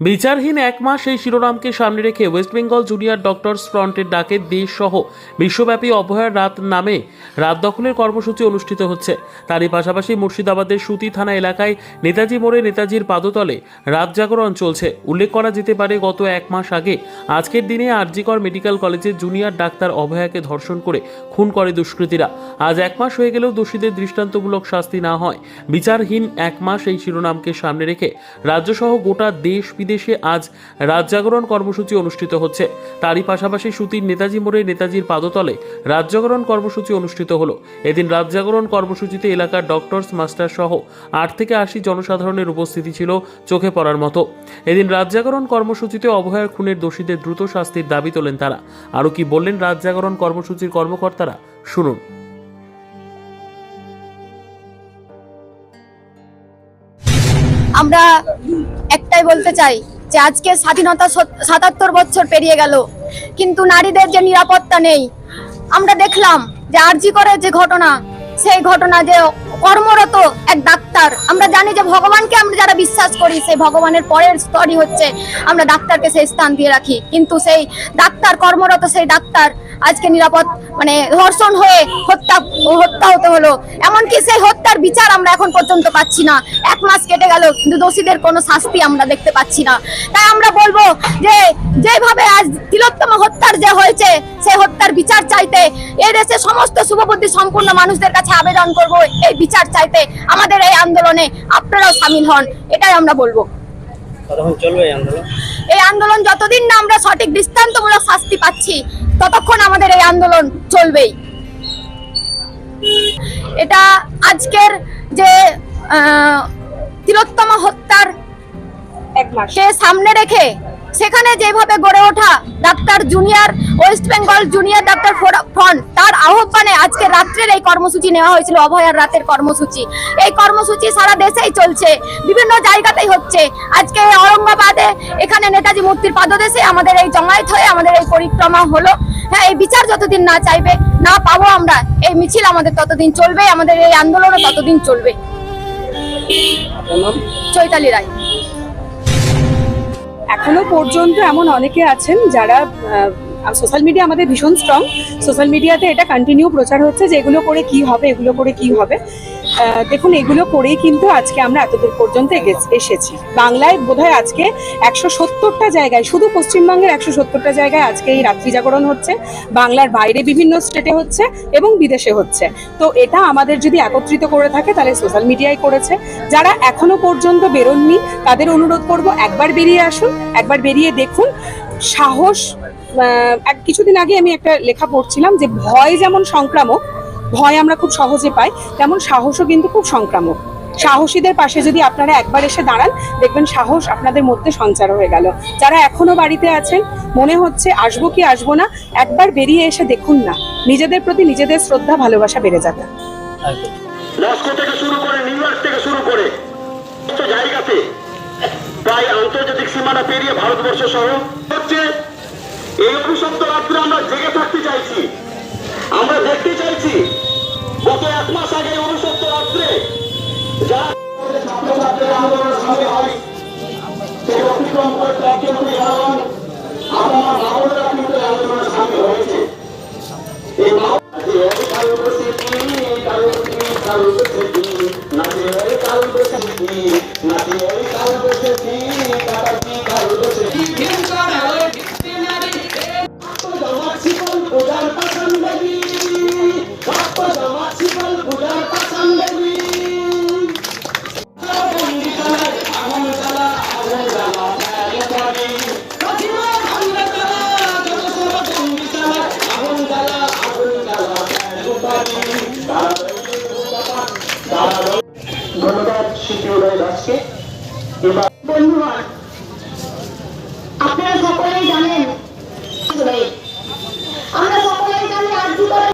বিচারহীন এক মাস এই শিরোনামকে সামনে রেখে ওয়েস্ট বেঙ্গল জুনিয়র ডক্টরস ফ্রন্টের ডাকে দেশসহ বিশ্বব্যাপী অভয়ার রাত নামে রাত দখলের কর্মসূচি অনুষ্ঠিত হচ্ছে। তারই পাশাপাশি মুর্শিদাবাদের সুতি থানা এলাকায় নেতাজি মোড়ে নেতাজির পাদতলে রাত জাগরণ চলছে। উল্লেখ করা যেতে পারে, গত এক মাস আগে আজকের দিনে আরজিকর মেডিকেল কলেজের জুনিয়র ডাক্তার অভয়াকে ধর্ষণ করে খুন করে দুষ্কৃতীরা। আজ এক মাস হয়ে গেলেও দোষীদের দৃষ্টান্তমূলক শাস্তি না হয়। বিচারহীন এক মাস এই শিরোনামকে সামনে রেখে রাজ্যসহ গোটা দেশ বিদেশে আজ রাত জাগরণ কর্মসূচি অনুষ্ঠিত হচ্ছে। তারই পাশাপাশি সুতির নেতাজি মোড়ে নেতাজির পাদতলে রাত জাগরণ কর্মসূচি অনুষ্ঠিত হলো। এদিন রাত জাগরণ কর্মসূচিতে এলাকার ডক্টরস, মাস্টার সহ আট থেকে আশি জনসাধারণের উপস্থিতি ছিল চোখে পড়ার মতো। এদিন রাত জাগরণ কর্মসূচিতে অভয়ার খুনের দোষীদের দ্রুত শাস্তির দাবি তোলেন তারা। আরও কি বললেন রাত জাগরণ কর্মসূচির কর্মকর্তারা? শুনুন। আমরা একটাই বলতে চাই যে আজকে স্বাধীনতা সাতাত্তর বছর পেরিয়ে গেল, কিন্তু নারীদের যে নিরাপত্তা নেই, আমরা দেখলাম যে আরজি করে যে ঘটনা, সেই ঘটনা যে কর্মরত এক ডাক্তার জানি যে ভগবানকে আমরা যারা বিশ্বাস করি, সেই ভগবানের পরের স্তরই হচ্ছে আমরা ডাক্তারকে সেই স্থান দিয়ে রাখি। কিন্তু সেই ডাক্তার, কর্মরত সেই ডাক্তার আজকে নিরাপদ মানে ধর্ষণ হয়ে হত্যা হত্যা হতে হলো। এমনকি সেই হত্যার বিচার আমরা এখন পর্যন্ত পাচ্ছি না। এক মাস কেটে গেল, কিন্তু দোষীদের কোনো শাস্তি আমরা দেখতে পাচ্ছি না। তাই আমরা বলব যে, যেভাবে আজ তিলোত্তম হত্যার যে হয়েছে সেই হত্যার বিচার চাইতে এই দেশে সমস্ত শুভবুদ্ধি সম্পূর্ণ মানুষদের কাছে আবেদন করব, এই বিচার চাইতে আমাদের এই আন্দোলনে আপনারাও সামিল হন এটাই আমরা বলব। এই আন্দোলন যতদিন না আমরা সঠিক দৃষ্টান্তমূলক শাস্তি পাচ্ছি ততক্ষণ আমাদের এই আন্দোলন চলবেই। এটা আজকের যে আহ, তিলোত্তমা হত্যার এক মাস। কে সামনে রেখে সেখানে যেভাবে গড়ে ওঠা doctor junior West Bengal junior doctor front তার আহ্বানে আজকে রাত্রের এই কর্মসূচি নেওয়া হয়েছিল অভয়ার রাতের কর্মসূচি। এই কর্মসূচি সারা দেশেই চলছে বিভিন্ন জায়গাতেই হচ্ছে। আজকে ঔরঙ্গাবাদে এখানে নেতাজি মূর্তির পাদদেশে আমাদের এই জমায়েত হয়ে আমাদের এই পরিক্রমা হলো। হ্যাঁ এই বিচার যতদিন না চাইবে না পাবো আমরা এই মিছিল আমাদের ততদিন চলবে আমাদের এই আন্দোলনও ততদিন চলবে। চৈতালি রায়। এখনও পর্যন্ত এমন অনেকে আছেন যারা সোশ্যাল মিডিয়া আমাদের ভীষণ স্ট্রং সোশ্যাল মিডিয়াতে এটা কন্টিনিউ প্রচার হচ্ছে যে এগুলো করে কি হবে, এগুলো করে কি হবে। দেখুন, এগুলো করেই কিন্তু আজকে আমরা এতদূর পর্যন্ত এসেছি। বাংলায় বোধহয় আজকে একশো সত্তরটা জায়গায়, শুধু পশ্চিমবঙ্গের একশো সত্তরটা জায়গায় আজকে এই রাত্রি জাগরণ হচ্ছে। বাংলার বাইরে বিভিন্ন স্টেটে হচ্ছে এবং বিদেশে হচ্ছে। তো এটা আমাদের যদি একত্রিত করে থাকে, তাহলে সোশ্যাল মিডিয়ায় করেছে। যারা এখনও পর্যন্ত বেরোননি, তাদের অনুরোধ করব একবার বেরিয়ে আসুন, একবার বেরিয়ে দেখুন। সাহস এক কিছুদিন আগে আমি একটা লেখা পড়ছিলাম যে ভয় যেমন সংক্রামক, ভয় আমরা খুব সহজে পাই, তেমন সাহসও কিন্তু খুব সংক্রামক। সাহসীদের পাশে যদি আপনারা একবার এসে দাঁড়ান, দেখবেন সাহস আপনাদের মধ্যে সঞ্চার হয়ে গেল। যারা এখনও বাড়িতে আছেন, মনে হচ্ছে আসব কি আসব না, একবার বেরিয়ে এসে দেখুন না। নিজেদের প্রতি নিজেদের শ্রদ্ধা, ভালোবাসা বেড়ে যাবে। মস্কো থেকে শুরু করে, নিউ ইয়র্ক থেকে শুরু করে জায়গাতে প্রায় আন্তর্জাতিক সীমানা পেরিয়ে ভারতবর্ষ সহ হচ্ছে এই অভিশপ্ত রাত্রে আমরা জেগে থাকতে চাইছি। আমরা দেখতে চাইছি, গত এক মাস আগে অভিশপ্ত রাত্রে যারা ছাত্রছাত্রীরা আন্দোলনের সামিল হয়, সেই অতিক্রম করে ত্যাগী জনগণ আমার মামলারা কিন্তু আন্দোলনের সামিল হয়েছে। এই আপনারা সকলেই জানেন আমরা সকলেই জানি আর কি করে